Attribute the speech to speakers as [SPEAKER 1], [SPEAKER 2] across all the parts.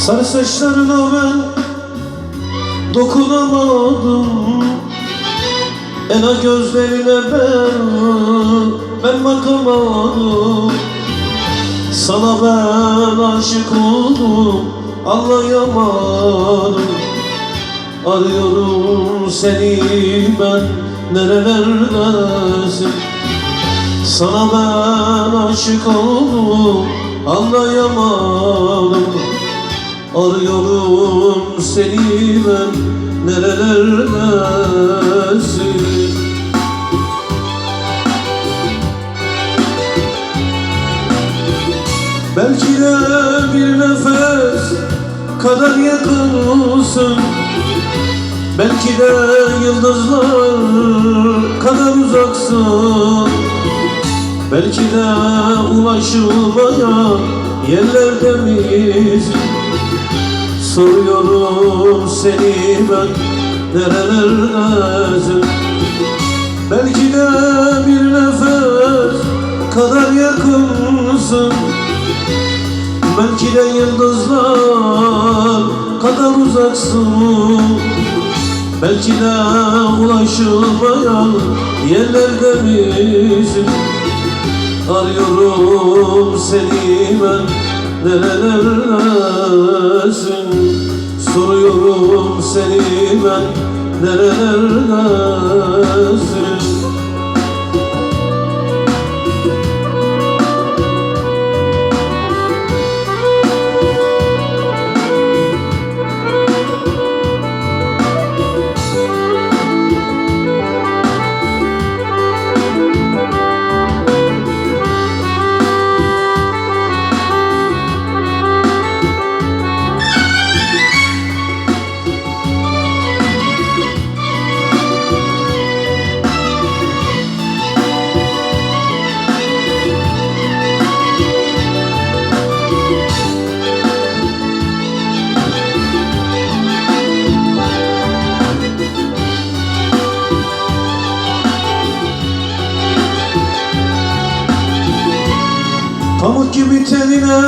[SPEAKER 1] Sarı saçlarına ben dokunamadım. Ela gözlerine ben, ben bakamadım. Sana ben aşık oldum anlayamadım. Arıyorum seni ben nerelerdesin Sana ben aşık oldum anlayamadım Arıyorum seni ben nerelerdesin Belki de bir nefes kadar yakınsın. Belki de yıldızlar kadar uzaksın. Belki de ulaşılmaya yerlerde misin Soruyorum seni ben? Nerelerdesin Belki de bir nefes kadar yakınsın. Belki de yıldızlar kadar uzaksın. Belki de ulaşılmayan yerlerde misin Arıyorum seni ben. Nerelerdesin Soruyorum seni ben nerelerdesin Pamuk gibi tenine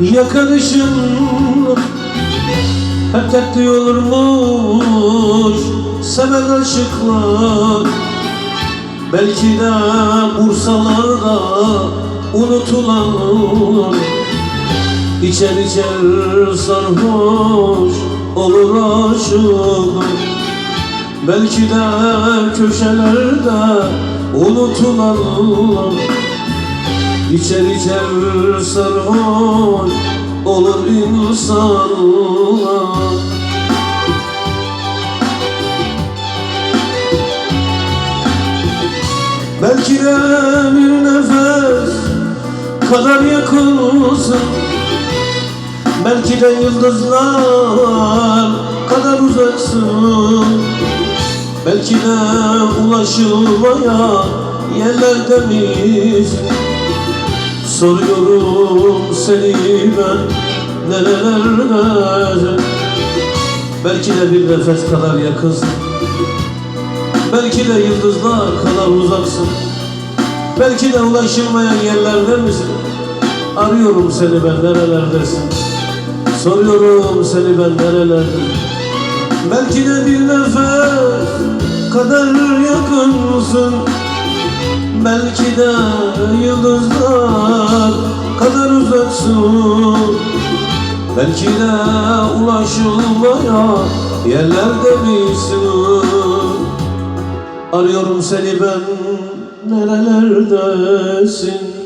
[SPEAKER 1] yakarışın Hep dertli olurmuş. Seven aşıklar Belki de Bursalarda unutulan. İçer içer sarhoş olur aşık. Belki de köşelerde unutulan İçer içer sarhoş olur insanlar Belki de bir nefes kadar yakınsın. Belki de yıldızlar kadar uzaksın. Belki de ulaşılmaya yerlerde misin Soruyorum seni ben. Nerelerde Belki de bir nefes kadar yakınsın. Belki de yıldızlar kadar uzaksın. Belki de ulaşılmayan yerlerde misin? Arıyorum seni ben nerelerdesin? Soruyorum seni ben nerelerde Belki de bir nefes kadar yakınsın Belki de yıldızlar kadar uzaksın Belki de ulaşılmaya yerlerde misin Arıyorum seni ben nerelerdesin